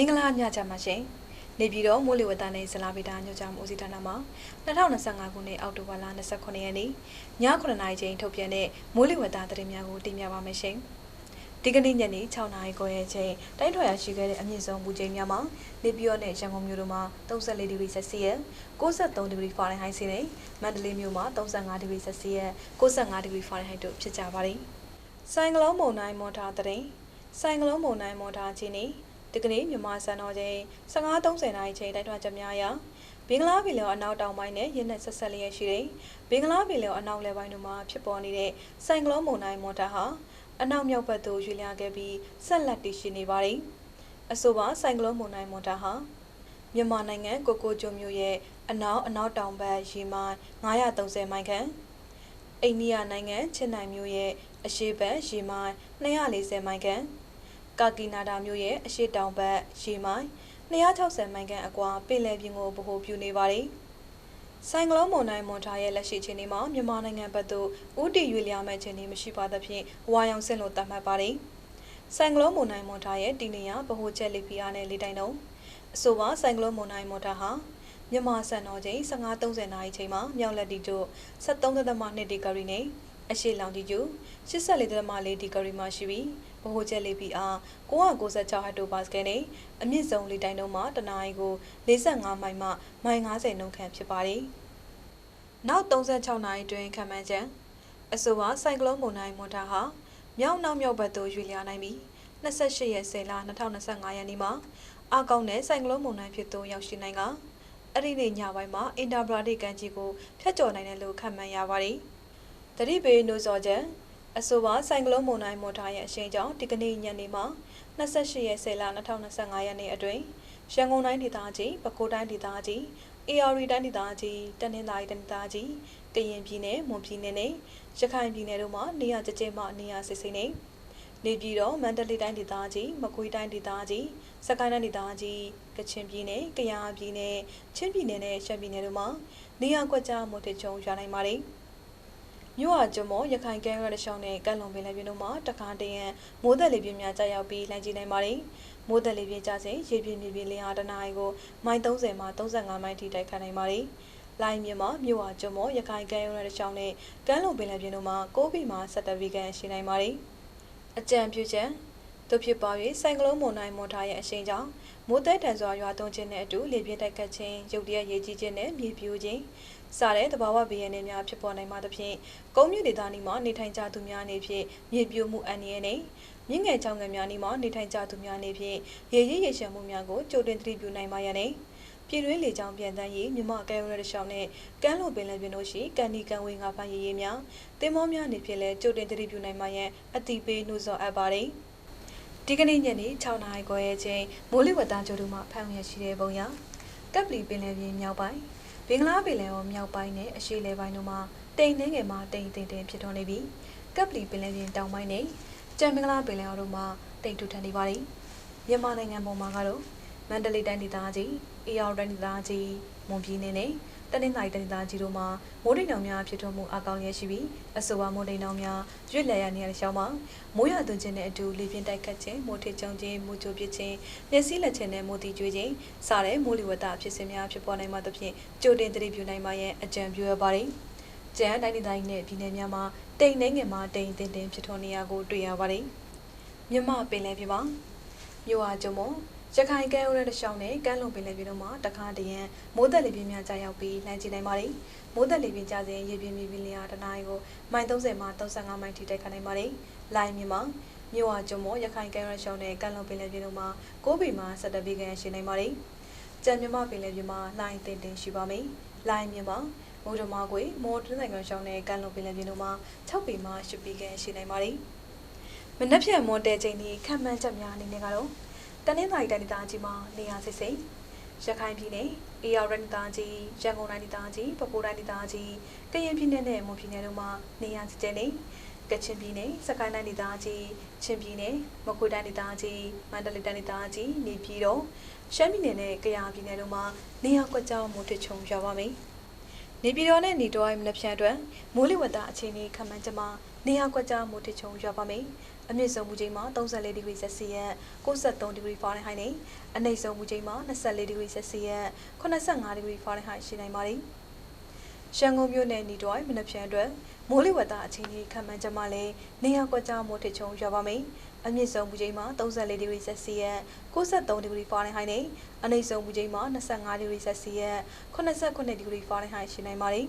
မင်္ဂလာညချမ်းပါရှင်နေပြည်တော်မိုးလေဝသနဲ့ဇလာဗီတာညွှန်ကြားမှုဦးစီးဌာနမှ2025ခုနှစ်အောက်တိုဘာလ29ရက်နေ့ည9:00နာရီချိန်ထုတ်ပြန်တဲ့မိုးလေဝသသတင်းများကိုတင်ပြပါမယ်ရှင်ဒီကနေ့ညနေ6နာရီခွဲအချိန်တိုင်းထွာရရှိခဲ့တဲ့အမြင့်ဆုံးမူချိန်များမှာနေပြည်တော်နဲ့ရန်ကုန်မြို့တို့မှာ34ဒီဂရီဆက်စီယပ်63ဒီဂရီဖာရင်ဟိုက်စီနဲ့မန္တလေးမြို့မှာ35ဒီဂရီဆက်စီယပ်65ဒီဂရီဖာရင်ဟိုက်တို့ဖြစ်ကြပါတယ်ဆိုင်ကလုန်းမုန်တိုင်းမော်တာသတင်းဆိုင်ကလုန်းမုန်တိုင်းမော်တာချင်းနေ ဒီကနေ့မြန်မာစံတော်ချိန်15:30နာရီချိန်တိုက်ထွာချက်များအရဘင်္ဂလားပင်လယ်အနောက်တောင်ပိုင်းနဲ့ရင်းနဲ့ဆက်ဆက်လျက်ရှိတဲ့ဘင်္ဂလားပင်လယ်အနောက်လယ်ပိုင်းတို့မှာဖြစ်ပေါ်နေတဲ့ဆိုင်ကလုန်းမုန်တိုင်းမော်တာဟာအနောက်မြောက်ဘက်သို့ရွေ့လျားခဲ့ပြီးဆက်လက်တည်ရှိနေပါတယ်။အဆိုပါဆိုင်ကလုန်းမုန်တိုင်းမော်တာဟာမြန်မာနိုင်ငံကိုကိုကျွန်းမြို့ရဲ့အနောက်အနောက်တောင်ဘက်ရေမိုင်930မိုင်ခန့်အိန္ဒိယနိုင်ငံချင်းနိုင်မြို့ရဲ့အရှေ့ဘက်ရေမိုင်240မိုင်ခန့် ကာကီနာဒါမြို့ရဲ့အရှေ့တောင်ဘက်ရေမိုင်260မိုင်ခန့်အကွာပင်လယ်ပြင်ကိုဗဟိုပြုနေပါတယ်။ဆိုင်ကလုန်းမုန်တိုင်းမွန်ထားရဲ့လက်ရှိအခြေအနေမှာမြန်မာနိုင်ငံဘက်သို့ဥတီရွေလျားမဲ့ခြင်းမရှိပါသဖြင့်ဝါရောင်ဆင့်လို့သတ်မှတ်ပါတယ်။ဆိုင်ကလုန်းမုန်တိုင်းမွန်ထားရဲ့တည်နေရဗဟိုချက်လေဖိအားနဲ့လေတိုင်တုံးအဆိုပါဆိုင်ကလုန်းမုန်တိုင်းမွန်ထားဟာမြန်မာစံတော်ချိန်15:30နာရီချိန်မှာမြောက်လက်တီတို့73.2ဒီဂရီနဲ့အရှိလောင်တီကျူ84.4ဒီဂရီမှာရှိပြီး ဗဟိုချက်လေးပြီးအား996ဟက်တိုပါစကယ်နဲ့အမြင့်ဆုံးလေတိုင်တုံးမှာတနအီကို45မိုင်မှမိုင်90နှုန်းခန့်ဖြစ်ပါတယ်။နောက်36နာရီတွင်ခံမှန်းချက်အဆိုပါဆိုင်ကလုန်းမုန်တိုင်းမွန်တာဟာမြောက်နောက်မြောက်ဘက်သို့ရွေ့လျားနိုင်ပြီး28ရက်10လ2025ရက်နေ့မှာအကောင့်နဲ့ဆိုင်ကလုန်းမုန်တိုင်းဖြစ်သို့ရောက်ရှိနိုင်ကအဲ့ဒီနေ့ညပိုင်းမှာအင်တာဘရာဒိတ်ကန်ကြီးကိုဖျက်ကျော်နိုင်တယ်လို့ခန့်မှန်းရပါတယ်။တတိပေနိုဇော်ချက် အဆိုပါဆိုင်ကလုန်းမုန်တိုင်းမော်ထားရဲ့အရှိန်ကြောင့်ဒီကနေ့ညနေမှာ28ရက်10လ2025ရက်နေ့အတွင်းရန်ကုန်တိုင်းဒေသကြီးပဲခူးတိုင်းဒေသကြီး AR တိုင်းဒေသကြီးတနင်္သာရီတိုင်းဒေသကြီးကရင်ပြည်နယ်မွန်ပြည်နယ်နဲ့ရခိုင်ပြည်နယ်တို့မှာနေရာကျကျမှနေရာစစ်စစ်နေနေပြည်တော်မန္တလေးတိုင်းဒေသကြီးမကွေးတိုင်းဒေသကြီးစကိုင်းတိုင်းဒေသကြီးကချင်ပြည်နယ်ကယားပြည်နယ်ချင်းပြည်နယ်နဲ့ရှမ်းပြည်နယ်တို့မှာနေရာကွက်ကြားမွတ်ထချုံရနိုင်ပါတယ်။ မြို့ဟာကျွမောရခိုင်ကဲရတဲ့ရှောင်းနဲ့ကန့်လုံပင်လယ်ပြင်တို့မှာတခါတရံမိုးသက်လေပြင်းများကြာရောက်ပြီးလှမ်းကြည့်နိုင်ပါတယ်။မိုးသက်လေပြင်းကျစဉ်ရေပြင်းမြေပြင်းလင်းအားတနာရီကိုမိုင်30မှ35မိုင်ထိတိုက်ခတ်နိုင်ပါတယ်။လိုင်းမြမှာမြို့ဟာကျွမောရခိုင်ကဲရတဲ့ရှောင်းနဲ့ကန့်လုံပင်လယ်ပြင်တို့မှာ6ဘီမှ17ဘီကန်ရှိနိုင်ပါတယ်။အကြံပြုချက်တို့ဖြစ်ပါ၍ဆိုင်ကလုန်းမွန်တိုင်းမွန်ထားရဲ့အရှိန်ကြောင့် မိုးသက်တန်စွာရွာသွန်းခြင်းနဲ့အတူလေပြင်းတိုက်ခတ်ခြင်းရုတ်တရက်ရေကြီးခြင်းနဲ့မြေပြိုခြင်းစတဲ့သဘာဝဘေးရန်တွေများဖြစ်ပေါ်နိုင်မှသဖြင့်ကုန်းမြင့်ဒေသနီမှာနေထိုင်ကြသူများအနေဖြင့်မြေပြိုမှုအန္တရာယ်နဲ့မြင့်ငယ်ချောင်းငယ်များနီမှာနေထိုင်ကြသူများအနေဖြင့်ရေရည်ရေရှမ်းမှုများကိုကြိုတင်သတိပြုနိုင်ပါရန်ပြည်တွင်းလေကြောင်းပြန်တန်းရေးမြမကဲရတဲ့ရှောင်းနဲ့ကမ်းလိုပင်လယ်ပြင်တို့ရှိကန်ဒီကန်ဝေးငါဖန်ရေးရေးများတင်မောများနေဖြစ်လဲကြိုတင်သတိပြုနိုင်မှရန်အတိပေးနှိုးဆော်အပ်ပါတယ် ဒီကနေ့ညနေ6နာရီခွဲအချိန်မိုးလေဝသကြိုးတို့မှဖမ်းရရှိတဲ့ပုံရကပ်ပလီပင်လယ်ပြင်မြောက်ပိုင်းဘင်္ဂလားပင်လယ်ော်မြောက်ပိုင်းနဲ့အရှေ့လယ်ပိုင်းတို့မှာတိမ်နှင်းငယ်မှာတိမ်တိမ်တိမ်ဖြစ်ထွန်းနေပြီးကပ်ပလီပင်လယ်ပြင်တောင်ပိုင်းနဲ့ကြံမင်္ဂလာပင်လယ်ော်တို့မှာတိမ်ထူထန်နေပါတယ်မြန်မာနိုင်ငံပေါ်မှာကတော့မန္တလေးတိုင်းဒေသကြီး အေရဝတိုင်းဒေသကြီးမွန်ပြည်နယ်နဲ့တနင်္သာရီတိုင်းဒေသကြီးတို့မှာမိုးတိမ်တောင်များဖြစ်ထွန်းမှုအကောင်းရရှိပြီးအဆိုပါမိုးတိမ်တောင်များရွေ့လည်ရနေရတဲ့ရှောင်းမှာမိုးရသွန်းခြင်းနဲ့အတူလေပြင်းတိုက်ခတ်ခြင်းမိုးထစ်ကြုံခြင်းမူကြိုပစ်ခြင်းမျက်စိလက်ခြင်းနဲ့မိုးတီကျွေးခြင်းစတဲ့မိုးလေဝသဖြစ်စဉ်များဖြစ်ပေါ်နိုင်မှသဖြင့်ကြိုတင်သတိပြုနိုင်မှရဲ့အကြံပြုရပါတယ်။ကျန်းတိုင်းဒေသကြီးနဲ့ပြည်နယ်များမှာတိမ်နှင်းငယ်မှာတိမ်တင်တင်ဖြစ်ထွန်းနေရကိုတွေ့ရပါတယ်။မြမပင်လယ်ပြင်မှာမြို့ဟာကျုံမော ရခိုင်ကဲဥရတဲ့ရှောင်းနဲ့ကမ်းလုံပင်လယ်ပြင်တို့မှာတခါတရံမိုးသက်လေပြင်းများကြာရောက်ပြီးလှမ်းကြည့်နိုင်ပါတယ်။မိုးသက်လေပြင်းကြာစဉ်ရေပြင်းမြေပြင်းလျာတနာရီကိုမိုင်30မှ35မိုင်ထိတိုက်ခတ်နိုင်ပါတယ်။လိုင်းမြမှာမြို့ဟာကျုံမောရခိုင်ကဲရရှောင်းနဲ့ကမ်းလုံပင်လယ်ပြင်တို့မှာ6ဘီမှ17ဘီကန်ရှိနိုင်ပါတယ်။ကြံမြမပင်လယ်ပြင်မှာလိုင်းတင်တင်ရှိပါမယ်။လိုင်းမြမှာမိုးဒမာကွေမော်တွင်းနိုင်ငံရှောင်းနဲ့ကမ်းလုံပင်လယ်ပြင်တို့မှာ6ဘီမှ10ဘီကန်ရှိနိုင်ပါတယ်။မနက်ဖြန်မွန်တဲချိန်ဒီခံမှန်းချက်များအနေနဲ့ကတော့ တနင်္သာရီတိုင်းဒေသကြီးမှာနေရာစစ်စိမ်ရခိုင်ပြည်နယ်အေရရန်ဒေသကြီးရန်ကုန်တိုင်းဒေသကြီးပဲခူးတိုင်းဒေသကြီးကရင်ပြည်နယ်နဲ့မွန်ပြည်နယ်တို့မှာနေရာစစ်ကျဲနေကချင်ပြည်နယ်စကိုင်းတိုင်းဒေသကြီးချင်းပြည်နယ်မကွေးတိုင်းဒေသကြီးမန္တလေးတိုင်းဒေသကြီးနေပြည်တော်ရှမ်းပြည်နယ်နဲ့ကယားပြည်နယ်တို့မှာနေရာကွက်ကြောင်းမိုးထချုံရွာပါမယ်နေပြည်တော်နဲ့နေတော်ရဲ့မနက်ဖြန်အတွက်မိုးလေဝသအခြေအနေခန့်မှန်းချက်မှာနေရာကွက်ကြားမိုးထချုံရွာပါမယ် အမြင့်ဆုံးမူချိန်မှာ34ဒီဂရီဆက်စီယပ်63ဒီဂရီဖာရင်ဟိုက်နဲ့အနိမ့်ဆုံးမူချိန်မှာ24ဒီဂရီဆက်စီယပ်85ဒီဂရီဖာရင်ဟိုက်ရှိနိုင်ပါတယ်။ရန်ကုန်မြို့နယ်နီတွိုင်းမနက်ဖြန်အတွက်မိုးလေဝသအခြေအနေခန့်မှန်းချက်မှလည်းနေရာကွက်ကြားမိုးထစ်ချုံရွာပါမယ်။အမြင့်ဆုံးမူချိန်မှာ34ဒီဂရီဆက်စီယပ်63ဒီဂရီဖာရင်ဟိုက်နဲ့အနိမ့်ဆုံးမူချိန်မှာ25ဒီဂရီဆက်စီယပ်89ဒီဂရီဖာရင်ဟိုက်ရှိနိုင်ပါတယ်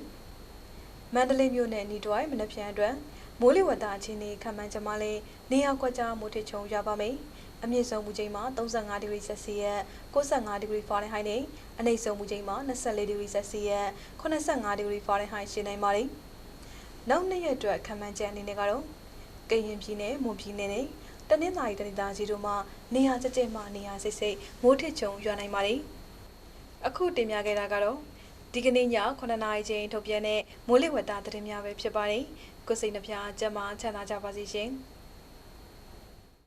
။မန္တလေးမြို့နယ်နီတွိုင်းမနက်ဖြန်အတွက် မိုးလေဝသအခြေအနေခန့်မှန်းချက်မှလည်းနေရာကွက်ကြားမိုးထစ်ချုံရွာပါမယ်။အမြင့်ဆုံးမူချိန်မှာ35ဒီဂရီဆက်စီယပ်65ဒီဂရီဖာရင်ဟိုက်နဲ့အနိမ့်ဆုံးမူချိန်မှာ24ဒီဂရီဆက်စီယပ်85ဒီဂရီဖာရင်ဟိုက်ရှိနိုင်ပါတယ်။နောက်နှစ်ရက်အတွက်ခန့်မှန်းချက်အနေနဲ့ကတော့ကရင်ပြည်နယ်၊မွန်ပြည်နယ်နဲ့တနင်္သာရီတိုင်းဒေသကြီးတို့မှာနေရာကျကျမှနေရာစိတ်စိတ်မိုးထစ်ချုံရွာနိုင်ပါတယ်။အခုတင်ပြခဲ့တာကတော့ ဒီကနေ့ည9:00နာရီချိန်ထုတ်ပြန်တဲ့မိုးလေဝသသတင်းများပဲဖြစ်ပါတယ်။ကိုယ်စိတ်နှပြကျန်းမာချမ်းသာကြပါစေရှင်။